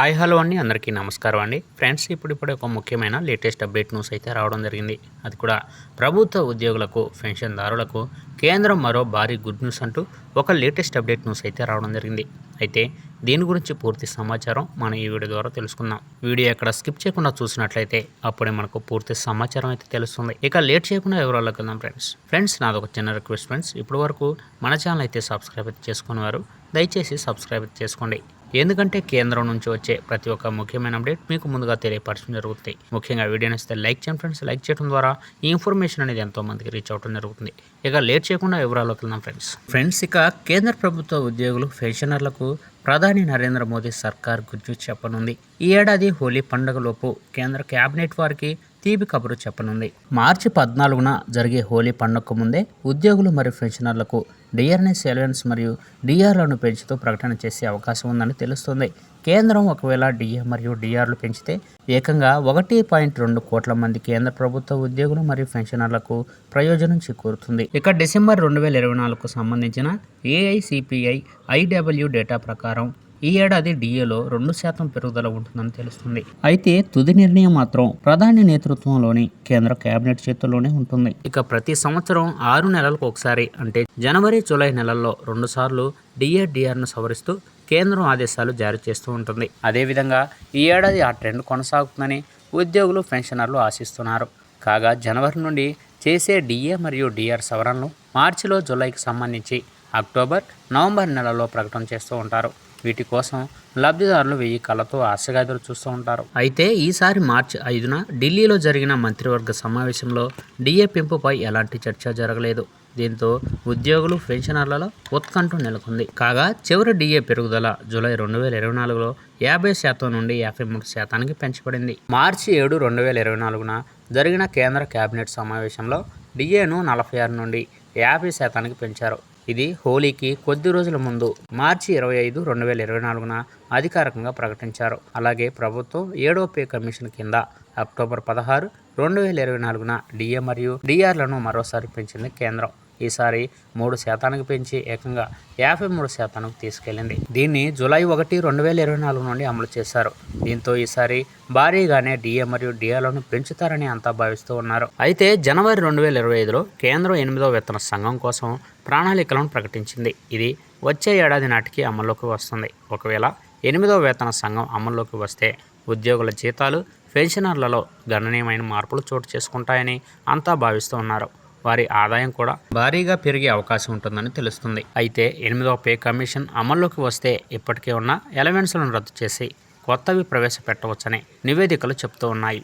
Hi hello అండి. అందరికీ నమస్కారం అండి. ఫ్రెండ్స్ ఇప్పుడు ఇప్పుడు ఒక ముఖ్యమైన లేటెస్ట్ అప్డేట్ న్యూస్ అయితే రావడం జరిగింది. అది కూడా ప్రభుత్వ ఉద్యోగులకు పెన్షన్దారులకు కేంద్రం మరో భారీ గుడ్ న్యూస్ అంటూ ఒక లేటెస్ట్ అప్డేట్ న్యూస్ అయితే రావడం జరిగింది. అయితే దీని గురించి పూర్తి సమాచారం మనం ఈ వీడియో ద్వారా తెలుసుకుందాం. వీడియో ఎక్కడ స్కిప్ చేయకుండా చూసినట్లయితే అప్పుడే మనకు పూర్తి సమాచారం అయితే తెలుస్తుంది. ఇక లేట్ చేయకుండా వివరాల్లోకి వెళ్దాం ఫ్రెండ్స్. ఫ్రెండ్స్ నాదొక చిన్న రిక్వెస్ట్ ఫ్రెండ్స్. ఇప్పటి వరకు మన ఛానల్ అయితే సబ్స్క్రైబ్ అయితే దయచేసి సబ్స్క్రైబ్ అయితే చేసుకోండి. ఎందుకంటే కేంద్రం నుంచి వచ్చే ప్రతి ఒక్క ముఖ్యమైన అప్డేట్ మీకు ముందుగా తెలియపరచడం జరుగుతుంది. ముఖ్యంగా వీడియో నచ్చితే లైక్ చేయండి ఫ్రెండ్స్. లైక్ చేయడం ద్వారా ఈ ఇన్ఫర్మేషన్ అనేది ఎంతో మందికి రీచ్ అవడం జరుగుతుంది. ఇక లేట్ చేయకుండా వివరాల్లోకి వెళ్దాం ఫ్రెండ్స్. ఫ్రెండ్స్ ఇక కేంద్ర ప్రభుత్వ ఉద్యోగులు పెన్షనర్లకు ప్రధాని నరేంద్ర మోదీ సర్కార్ గుర్తు చెప్పనుంది. ఈ ఏడాది హోలీ పండుగలోపు కేంద్ర కేబినెట్ వారికి తీపి కబురు చెప్పనుంది. మార్చి పద్నాలుగున జరిగే హోలీ పండుగకు ముందే ఉద్యోగులు మరియు పెన్షనర్లకు డిఆర్ఎస్ ఎలవెన్స్ మరియు డిఆర్లను పెంచుతూ ప్రకటన చేసే అవకాశం ఉందని తెలుస్తుంది. కేంద్రం ఒకవేళ డిఏ మరియు డిఆర్లు పెంచితే ఏకంగా ఒకటి పాయింట్ రెండు కోట్ల మంది కేంద్ర ప్రభుత్వ ఉద్యోగులు మరియు పెన్షనర్లకు ప్రయోజనం చేకూరుతుంది. ఇక డిసెంబర్ రెండు వేల ఇరవై నాలుగుకు సంబంధించిన ఏఐసిపిఐ ఐడబ్ల్యూ డేటా ప్రకారం ఈ ఏడాది డిఏలో రెండు శాతం పెరుగుదల ఉంటుందని తెలుస్తుంది. అయితే తుది నిర్ణయం మాత్రం ప్రధాని నేతృత్వంలోని కేంద్ర కేబినెట్ చేతుల్లోనే ఉంటుంది. ఇక ప్రతి సంవత్సరం ఆరు నెలలకు ఒకసారి అంటే జనవరి జూలై నెలల్లో రెండు సార్లు డిఏ డిఆర్ను సవరిస్తూ కేంద్రం ఆదేశాలు జారీ చేస్తూ ఉంటుంది. అదేవిధంగా ఈ ఏడాది ఆ ట్రెండ్ కొనసాగుతుందని ఉద్యోగులు పెన్షనర్లు ఆశిస్తున్నారు. కాగా జనవరి నుండి చేసే డిఏ మరియు డిఆర్ సవరణలు మార్చిలో జూలైకి సంబంధించి అక్టోబర్ నవంబర్ నెలలో ప్రకటన చేస్తూ ఉంటారు. వీటి కోసం లబ్ధిదారులు వెయ్యి కళ్ళతో ఆశగా ఎదురు చూస్తూ ఉంటారు. అయితే ఈసారి మార్చి ఐదున ఢిల్లీలో జరిగిన మంత్రివర్గ సమావేశంలో డిఏ పెంపుపై ఎలాంటి చర్చ జరగలేదు. దీంతో ఉద్యోగులు పెన్షనర్లలో ఉత్కంఠ నెలకొంది. కాగా చివరి డిఏ పెరుగుదల జూలై రెండు వేల ఇరవై నాలుగులో యాభై శాతం నుండి యాభై మూడు శాతానికి పెంచబడింది. మార్చి ఏడు రెండు వేల ఇరవై నాలుగున జరిగిన కేంద్ర కేబినెట్ సమావేశంలో డిఏను నలభై ఆరు నుండి యాభై శాతానికి పెంచారు. ఇది హోలీకి కొద్ది రోజుల ముందు మార్చి ఇరవై ఐదు రెండు వేల ఇరవై నాలుగున అధికారికంగా ప్రకటించారు. అలాగే ప్రభుత్వం ఏడో పే కమిషన్ కింద అక్టోబర్ పదహారు రెండు వేల ఇరవై నాలుగున డిఏ మరియు డిఆర్లను మరోసారి పెంచింది కేంద్రం. ఈసారి మూడు శాతానికి పెంచి ఏకంగా యాభై మూడు శాతానికి తీసుకెళ్ళింది దీన్ని జూలై ఒకటి రెండు వేల ఇరవై నాలుగు నుండి అమలు చేశారు. దీంతో ఈసారి భారీగానే డిఏ మరియు డిఏలను పెంచుతారని అంతా భావిస్తూ ఉన్నారు. అయితే జనవరి రెండు వేల ఇరవై ఐదులో కేంద్రం ఎనిమిదో వేతన సంఘం కోసం ప్రణాళికలను ప్రకటించింది. ఇది వచ్చే ఏడాది నాటికి అమల్లోకి వస్తుంది. ఒకవేళ ఎనిమిదో వేతన సంఘం అమల్లోకి వస్తే ఉద్యోగుల జీతాలు పెన్షనర్లలో గణనీయమైన మార్పులు చోటు చేసుకుంటాయని అంతా భావిస్తూ ఉన్నారు. వారి ఆదాయం కూడా భారీగా పెరిగే అవకాశం ఉంటుందని తెలుస్తుంది. అయితే ఎనిమిదవ పే కమిషన్ అమల్లోకి వస్తే ఇప్పటికే ఉన్న ఎలవెన్స్లను రద్దు చేసి కొత్తవి ప్రవేశపెట్టవచ్చని నివేదికలు చెబుతూ ఉన్నాయి.